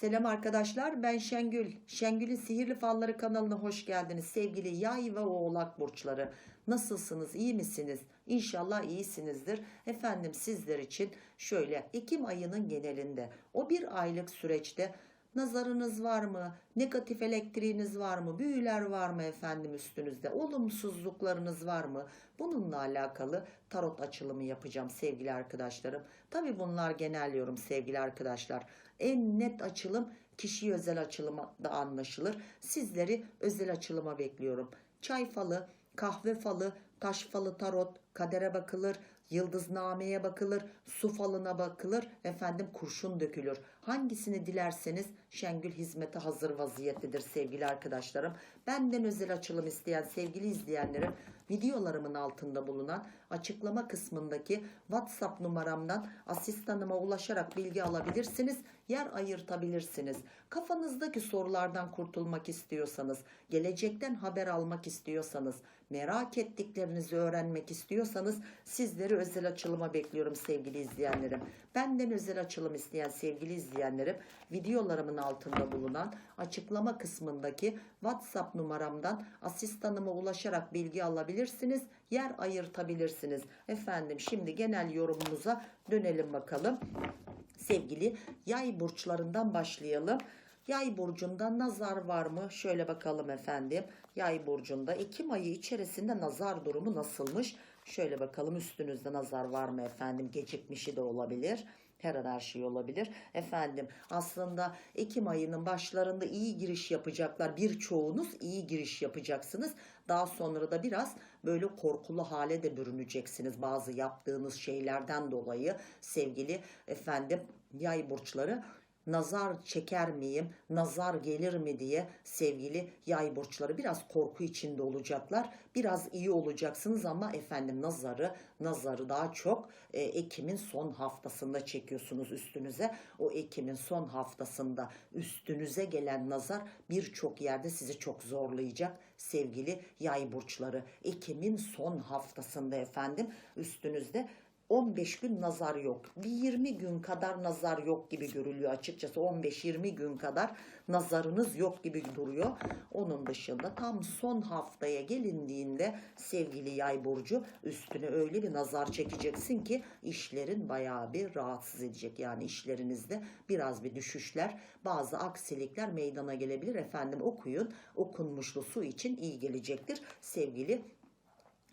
Selam arkadaşlar ben Şengül. Şengül'ün Sihirli Falları kanalına hoş geldiniz. Sevgili yay ve oğlak burçları. Nasılsınız iyi misiniz? İnşallah iyisinizdir. Efendim sizler için şöyle Ekim ayının genelinde o bir aylık süreçte nazarınız var mı? Negatif elektriğiniz var mı? Büyüler var mı efendim üstünüzde? Olumsuzluklarınız var mı? Bununla alakalı tarot açılımı yapacağım sevgili arkadaşlarım. Tabi bunlar genel yorum sevgili arkadaşlar. En net açılım kişi özel açılıma da anlaşılır. Sizleri özel açılıma bekliyorum. Çay falı, kahve falı, taş falı tarot, kadere bakılır, yıldıznameye bakılır, su falına bakılır, efendim kurşun dökülür. Hangisini dilerseniz Şengül hizmete hazır vaziyettedir sevgili arkadaşlarım. Benden özel açılım isteyen sevgili izleyenlerim videolarımın altında bulunan açıklama kısmındaki WhatsApp numaramdan asistanıma ulaşarak bilgi alabilirsiniz. Yer ayırtabilirsiniz. Kafanızdaki sorulardan kurtulmak istiyorsanız, gelecekten haber almak istiyorsanız, merak ettiklerinizi öğrenmek istiyorsanız sizleri özel açılıma bekliyorum sevgili izleyenlerim. Benden özel açılım isteyen sevgili izleyenlerim videolarımın altında bulunan açıklama kısmındaki WhatsApp numaramdan asistanıma ulaşarak bilgi alabilirsiniz. Yer ayırtabilirsiniz. Efendim şimdi genel yorumumuza dönelim bakalım. Sevgili yay burçlarından başlayalım. Yay burcunda nazar var mı? Şöyle bakalım efendim. Yay burcunda Ekim ayı içerisinde nazar durumu nasılmış? Şöyle bakalım üstünüzde nazar var mı efendim? Gecikmişi de olabilir. Her an her şey olabilir. Efendim aslında Ekim ayının başlarında iyi giriş yapacaklar. Birçoğunuz iyi giriş yapacaksınız. Daha sonra da biraz böyle korkulu hale de bürüneceksiniz bazı yaptığınız şeylerden dolayı sevgili efendim yay burçları nazar çeker miyim, nazar gelir mi diye sevgili yay burçları biraz korku içinde olacaklar. Biraz iyi olacaksınız ama efendim nazarı, nazarı daha çok e, Ekim'in son haftasında çekiyorsunuz üstünüze. O Ekim'in son haftasında üstünüze gelen nazar birçok yerde sizi çok zorlayacak sevgili yay burçları. Ekim'in son haftasında efendim üstünüzde 15 gün nazar yok. Bir 20 gün kadar nazar yok gibi görülüyor açıkçası. 15-20 gün kadar nazarınız yok gibi duruyor. Onun dışında tam son haftaya gelindiğinde sevgili yay burcu üstüne öyle bir nazar çekeceksin ki işlerin bayağı bir rahatsız edecek. Yani işlerinizde biraz bir düşüşler, bazı aksilikler meydana gelebilir. Efendim okuyun. Okunmuşlu su için iyi gelecektir sevgili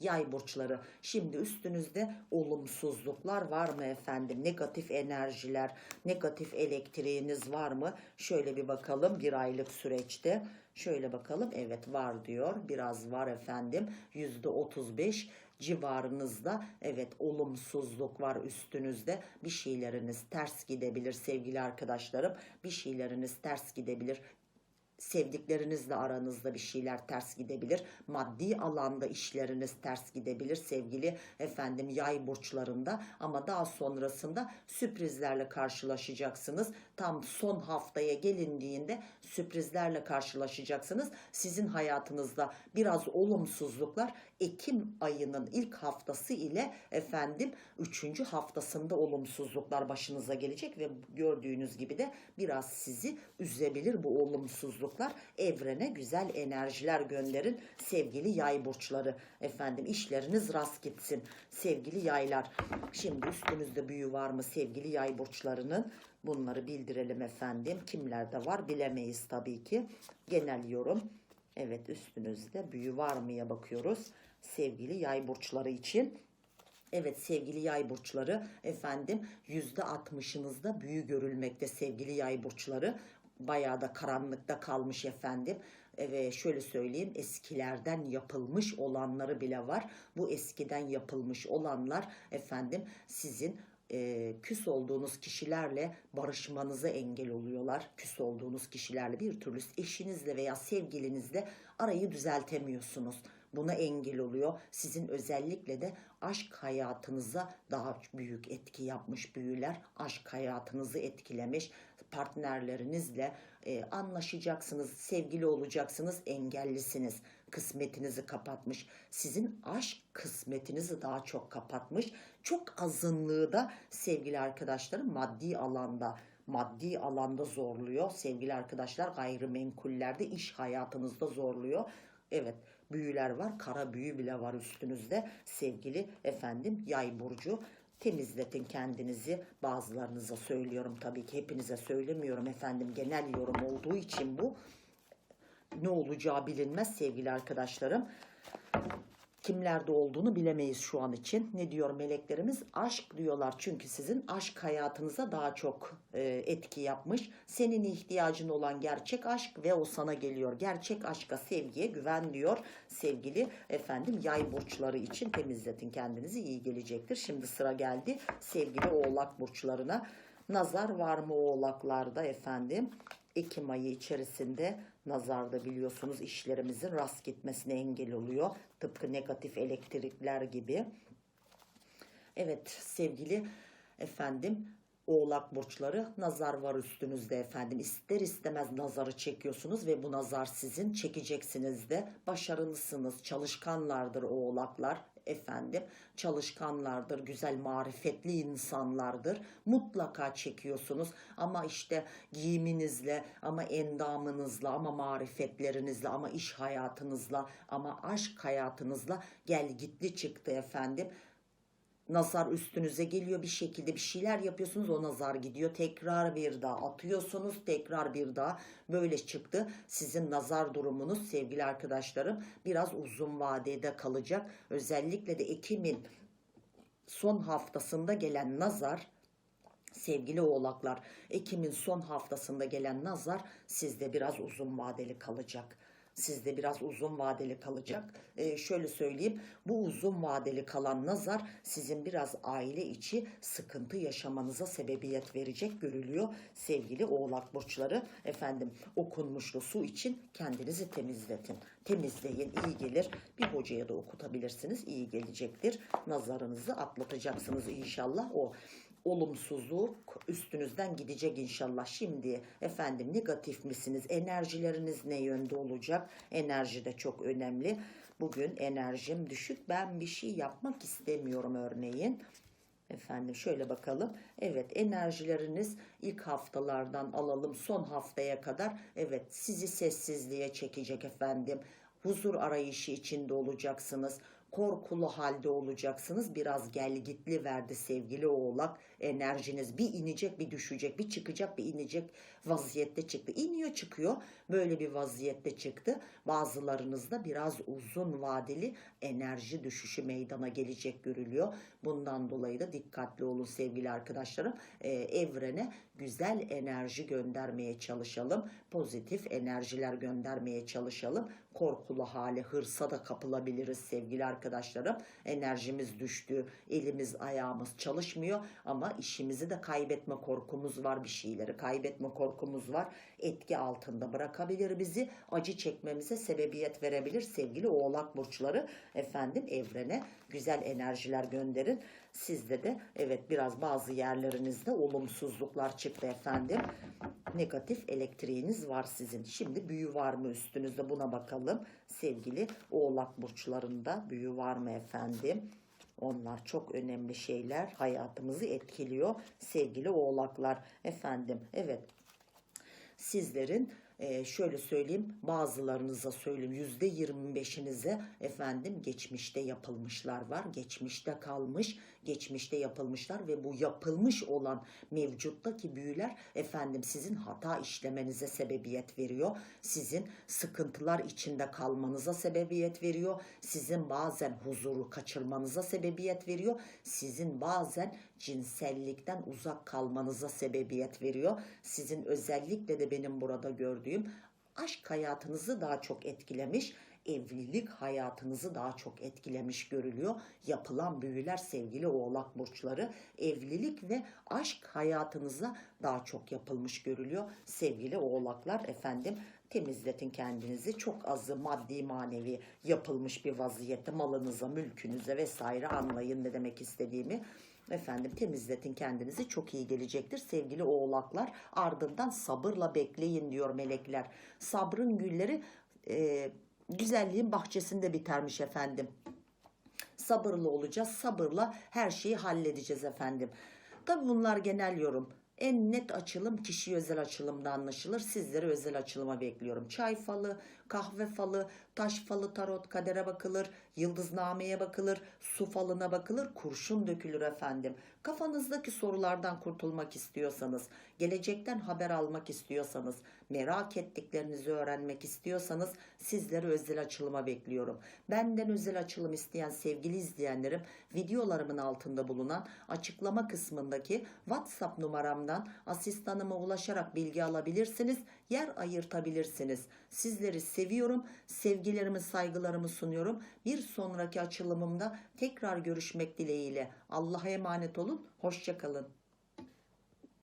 Yay burçları. Şimdi üstünüzde olumsuzluklar var mı efendim? Negatif enerjiler, negatif elektriğiniz var mı? Şöyle bir bakalım bir aylık süreçte. Şöyle bakalım evet var diyor. Biraz var efendim. Yüzde 35 civarınızda evet olumsuzluk var üstünüzde. Bir şeyleriniz ters gidebilir sevgili arkadaşlarım. Bir şeyleriniz ters gidebilir sevdiklerinizle aranızda bir şeyler ters gidebilir. Maddi alanda işleriniz ters gidebilir sevgili efendim yay burçlarında ama daha sonrasında sürprizlerle karşılaşacaksınız. Tam son haftaya gelindiğinde sürprizlerle karşılaşacaksınız. Sizin hayatınızda biraz olumsuzluklar Ekim ayının ilk haftası ile efendim 3. haftasında olumsuzluklar başınıza gelecek ve gördüğünüz gibi de biraz sizi üzebilir bu olumsuzluklar. Evrene güzel enerjiler gönderin sevgili yay burçları. Efendim işleriniz rast gitsin sevgili yaylar. Şimdi üstünüzde büyü var mı sevgili yay burçlarının? Bunları bildirelim efendim. Kimlerde var bilemeyiz tabii ki. Genel yorum. Evet üstünüzde büyü var mıya bakıyoruz sevgili yay burçları için. Evet sevgili yay burçları efendim yüzde altmışınızda büyü görülmekte sevgili yay burçları. Bayağı da karanlıkta kalmış efendim E, ve şöyle söyleyeyim eskilerden yapılmış olanları bile var. Bu eskiden yapılmış olanlar efendim sizin e, küs olduğunuz kişilerle barışmanıza engel oluyorlar. Küs olduğunuz kişilerle bir türlü eşinizle veya sevgilinizle arayı düzeltemiyorsunuz. Buna engel oluyor. Sizin özellikle de aşk hayatınıza daha büyük etki yapmış büyüler. Aşk hayatınızı etkilemiş. Partnerlerinizle e, anlaşacaksınız, sevgili olacaksınız, engellisiniz. Kısmetinizi kapatmış. Sizin aşk kısmetinizi daha çok kapatmış. Çok azınlığı da sevgili arkadaşlarım maddi alanda maddi alanda zorluyor. Sevgili arkadaşlar gayrimenkullerde iş hayatınızda zorluyor. Evet büyüler var. Kara büyü bile var üstünüzde. Sevgili efendim yay burcu temizletin kendinizi. Bazılarınıza söylüyorum tabii ki hepinize söylemiyorum efendim. Genel yorum olduğu için bu ne olacağı bilinmez sevgili arkadaşlarım. Kimlerde olduğunu bilemeyiz şu an için. Ne diyor meleklerimiz? Aşk diyorlar çünkü sizin aşk hayatınıza daha çok e, etki yapmış. Senin ihtiyacın olan gerçek aşk ve o sana geliyor. Gerçek aşka, sevgiye güven diyor sevgili efendim yay burçları için temizletin kendinizi iyi gelecektir. Şimdi sıra geldi sevgili oğlak burçlarına. Nazar var mı oğlaklarda efendim? Ekim ayı içerisinde nazarda biliyorsunuz işlerimizin rast gitmesine engel oluyor. Tıpkı negatif elektrikler gibi. Evet sevgili efendim Oğlak burçları nazar var üstünüzde efendim. İster istemez nazarı çekiyorsunuz ve bu nazar sizin çekeceksiniz de. Başarılısınız, çalışkanlardır oğlaklar efendim. Çalışkanlardır, güzel marifetli insanlardır. Mutlaka çekiyorsunuz ama işte giyiminizle, ama endamınızla, ama marifetlerinizle, ama iş hayatınızla, ama aşk hayatınızla gel gitli çıktı efendim nazar üstünüze geliyor bir şekilde bir şeyler yapıyorsunuz o nazar gidiyor. Tekrar bir daha atıyorsunuz tekrar bir daha böyle çıktı. Sizin nazar durumunuz sevgili arkadaşlarım biraz uzun vadede kalacak. Özellikle de Ekim'in son haftasında gelen nazar sevgili oğlaklar Ekim'in son haftasında gelen nazar sizde biraz uzun vadeli kalacak sizde biraz uzun vadeli kalacak. Ee, şöyle söyleyeyim bu uzun vadeli kalan nazar sizin biraz aile içi sıkıntı yaşamanıza sebebiyet verecek görülüyor. Sevgili oğlak burçları efendim okunmuşlu su için kendinizi temizletin. Temizleyin iyi gelir. Bir hocaya da okutabilirsiniz iyi gelecektir. Nazarınızı atlatacaksınız inşallah o olumsuzluk üstünüzden gidecek inşallah. Şimdi efendim negatif misiniz? Enerjileriniz ne yönde olacak? Enerji de çok önemli. Bugün enerjim düşük. Ben bir şey yapmak istemiyorum örneğin. Efendim şöyle bakalım. Evet enerjileriniz ilk haftalardan alalım son haftaya kadar. Evet sizi sessizliğe çekecek efendim. Huzur arayışı içinde olacaksınız korkulu halde olacaksınız. Biraz gelgitli verdi sevgili oğlak. Enerjiniz bir inecek bir düşecek bir çıkacak bir inecek vaziyette çıktı. İniyor çıkıyor böyle bir vaziyette çıktı. Bazılarınızda biraz uzun vadeli enerji düşüşü meydana gelecek görülüyor. Bundan dolayı da dikkatli olun sevgili arkadaşlarım. Ee, evrene güzel enerji göndermeye çalışalım. Pozitif enerjiler göndermeye çalışalım. Korkulu hale hırsa da kapılabiliriz sevgili arkadaşlarım. Enerjimiz düştü. Elimiz ayağımız çalışmıyor ama işimizi de kaybetme korkumuz var. Bir şeyleri kaybetme korkumuz var. Etki altında bırakabilir bizi. Acı çekmemize sebebiyet verebilir sevgili oğlak burçları. Efendim evrene güzel enerjiler gönderin. Sizde de evet biraz bazı yerlerinizde olumsuzluklar çıktı efendim. Negatif elektriğiniz var sizin. Şimdi büyü var mı üstünüzde buna bakalım. Sevgili oğlak burçlarında büyü var mı efendim? Onlar çok önemli şeyler. Hayatımızı etkiliyor. Sevgili oğlaklar efendim. Evet sizlerin e, şöyle söyleyeyim bazılarınıza söyleyeyim yüzde yirmi beşinize efendim geçmişte yapılmışlar var geçmişte kalmış geçmişte yapılmışlar ve bu yapılmış olan mevcuttaki büyüler efendim sizin hata işlemenize sebebiyet veriyor sizin sıkıntılar içinde kalmanıza sebebiyet veriyor sizin bazen huzuru kaçırmanıza sebebiyet veriyor sizin bazen cinsellikten uzak kalmanıza sebebiyet veriyor sizin özellikle de benim burada gördüğüm aşk hayatınızı daha çok etkilemiş, evlilik hayatınızı daha çok etkilemiş görülüyor. Yapılan büyüler sevgili oğlak burçları evlilik ve aşk hayatınıza daha çok yapılmış görülüyor. Sevgili oğlaklar efendim temizletin kendinizi. Çok azı maddi manevi yapılmış bir vaziyette malınıza, mülkünüze vesaire anlayın ne demek istediğimi. Efendim temizletin kendinizi çok iyi gelecektir sevgili oğlaklar. Ardından sabırla bekleyin diyor melekler. Sabrın gülleri e, güzelliğin bahçesinde bitermiş efendim. Sabırlı olacağız. Sabırla her şeyi halledeceğiz efendim. Tabi bunlar genel yorum. En net açılım kişi özel açılımda anlaşılır. Sizleri özel açılıma bekliyorum. Çay falı, kahve falı, taş falı, tarot, kadere bakılır, yıldıznameye bakılır, su falına bakılır, kurşun dökülür efendim. Kafanızdaki sorulardan kurtulmak istiyorsanız, gelecekten haber almak istiyorsanız, merak ettiklerinizi öğrenmek istiyorsanız sizleri özel açılıma bekliyorum. Benden özel açılım isteyen sevgili izleyenlerim videolarımın altında bulunan açıklama kısmındaki WhatsApp numaramdan asistanıma ulaşarak bilgi alabilirsiniz, yer ayırtabilirsiniz. Sizleri seviyorum, sevgilerimi, saygılarımı sunuyorum. Bir sonraki açılımımda tekrar görüşmek dileğiyle. Allah'a emanet olun, hoşçakalın.